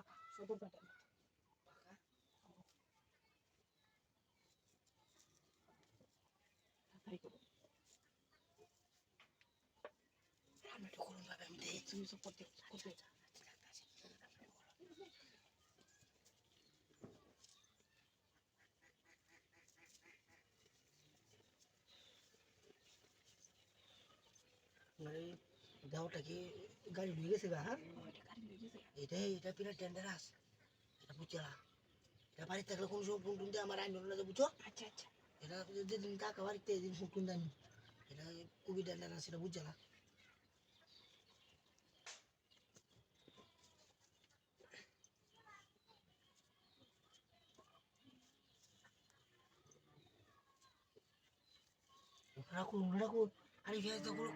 ফাঁকা সদর বাটার মতো তাড়াতাড়ি করো আমি তো করুন ভাবে আমি দেখি তুমি সব করতে করতে দেহটা কি গাড়ি ঢুকে গেছে গা হ্যাঁ? গাড়ি নিয়ে এটা এটা বিরাট ডেঞ্জারাস এটা বুঝছে না? এটা বাড়িতে থাকলে কোনো সময় ফোন টুন দিয়ে আমার আইন না বুঝছ? আচ্ছা আচ্ছা। এটা যেদিন কাকা বাড়িতে এদিন ফোন টুন দেয়নি এটা খুবই ডেঞ্জারাস এটা বুঝছে না? রাখুন রাখুন। আরে তো করো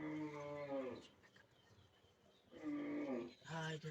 হ্যাঁ এটা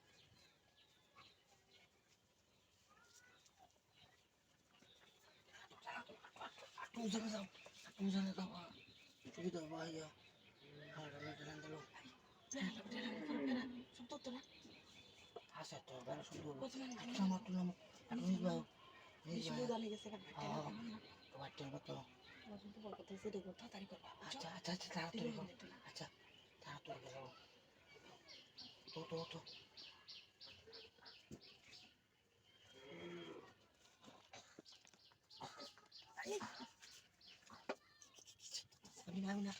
জানে যাও সুবিধা হব আইয়া আমার হলো ঢেলান দেবো সব তো না আচ্ছা তো বেড়া সুন্দর কত মানে নামো তুই নামো নিজ ভাই নিজ বেশি ভাই বোঝা লেগেছে কেন হ্যাঁ। তোমার টেন কত আমার কিন্তু বল কথা সেটা করতে তাড়াতাড়ি করবা আচ্ছা আচ্ছা আচ্ছা তাড়াতাড়ি করো আচ্ছা তাড়াতাড়ি করো তো তো তো আমি না আমি না